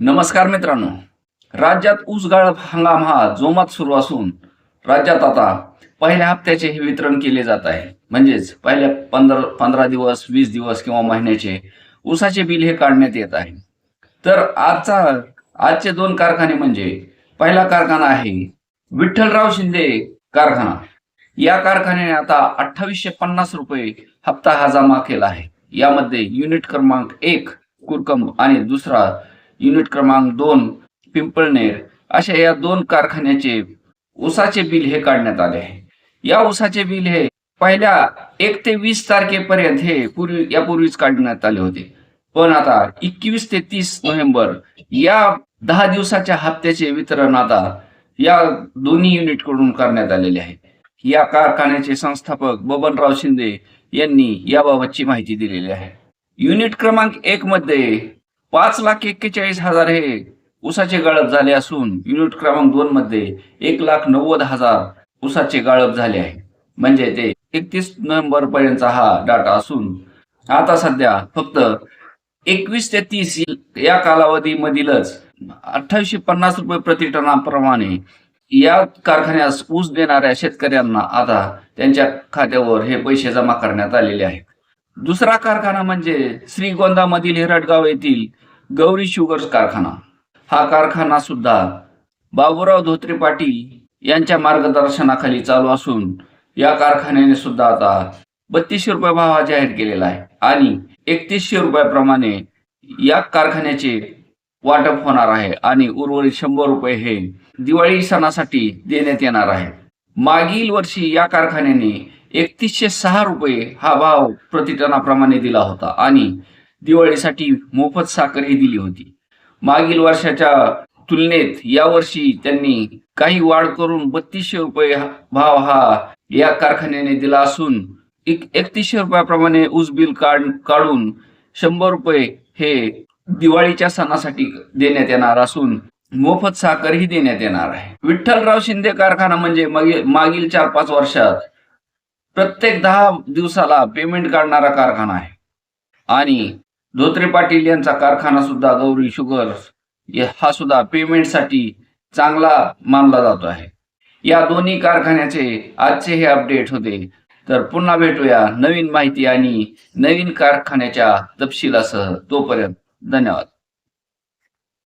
नमस्कार मित्रांनो. राज्यात ऊस गाळप हंगाम हा जोमात सुरू असून राज्यात आता पहिल्या हप्त्याचे हे वितरण केले जात आहे. म्हणजेच पहिल्या पंधरा पंधरा दिवस वीस दिवस किंवा महिन्याचे ऊसाचे बिल हे काढण्यात येत आहे. तर आजचा आजचे दोन कारखाने म्हणजे पहिला कारखाना आहे विठ्ठलराव शिंदे कारखाना. या कारखान्याने आता अठ्ठावीसशे पन्नास रुपये हप्ता हा जमा केला आहे. यामध्ये युनिट क्रमांक एक कुरकम आणि दुसरा युनिट क्रमांक दोन पिंपळनेर अशा या दोन कारखान्याचे ऊसाचे बिल हे काढण्यात आले आहे. या ऊसाचे बिल हे पहिल्या एक ते वीस तारखेपर्यंत हे पूर्वी यापूर्वीच काढण्यात आले होते. पण आता एकवीस ते तीस नोव्हेंबर या दहा दिवसाच्या हप्त्याचे वितरण आता या दोन्ही युनिटकडून करण्यात आलेले आहे. या कारखान्याचे संस्थापक बबनराव शिंदे यांनी याबाबतची माहिती दिलेली आहे. युनिट क्रमांक एक मध्ये पाच लाख एक्केचाळीस हजार हे ऊसाचे गाळप झाले असून युनिट क्रमांक दोन मध्ये एक लाख नव्वद हजार उसाचे गाळप झाले आहे. म्हणजे ते एकतीस नोव्हेंबर पर्यंतचा हा डाटा असून आता सध्या फक्त एकवीस ते तीस या कालावधीमधीलच अठ्ठावीसशे पन्नास रुपये प्रति टनाप्रमाणे या कारखान्यास ऊस देणाऱ्या शेतकऱ्यांना आता त्यांच्या खात्यावर हे पैसे जमा करण्यात आलेले आहेत. दुसरा कारखाना म्हणजे श्रीगोंदामधील हिरटगाव येथील गौरी शुगर्स कारखाना. हा कारखाना सुद्धा बाबूराव धोत्रे पाटील यांच्या मार्गदर्शनाखाली चालू असून या कारखान्याने सुद्धा आता बत्तीसशे रुपये भाव हा जाहीर केलेला आहे आणि एकतीसशे रुपयाप्रमाणे या कारखान्याचे वाटप होणार आहे आणि उर्वरित शंभर रुपये हे दिवाळी सणासाठी देण्यात येणार आहे. मागील वर्षी या कारखान्याने एकतीसशे सहा रुपये हा भाव प्रतिटनाप्रमाणे दिला होता आणि दिवाळीसाठी मोफत साखरही दिली होती. मागील वर्षाच्या तुलनेत यावर्षी त्यांनी काही वाढ करून बत्तीसशे रुपये भाव हा या कारखान्याने दिला असून एक एकतीसशे रुपयाप्रमाणे ऊस बिल काढ काढून शंभर रुपये हे दिवाळीच्या सणासाठी देण्यात येणार असून मोफत साखरही देण्यात येणार आहे. विठ्ठलराव शिंदे कारखाना म्हणजे मागील चार पाच वर्षात प्रत्येक दहा दिवसाला पेमेंट काढणारा कारखाना आहे. आणि धोत्रे पाटील यांचा कारखाना सुद्धा गौरी शुगर हा सुद्धा पेमेंटसाठी चांगला मानला जातो आहे. या दोन्ही कारखान्याचे आजचे हे अपडेट होते. तर पुन्हा भेटूया नवीन माहिती आणि नवीन कारखान्याच्या तपशिलासह. तोपर्यंत धन्यवाद.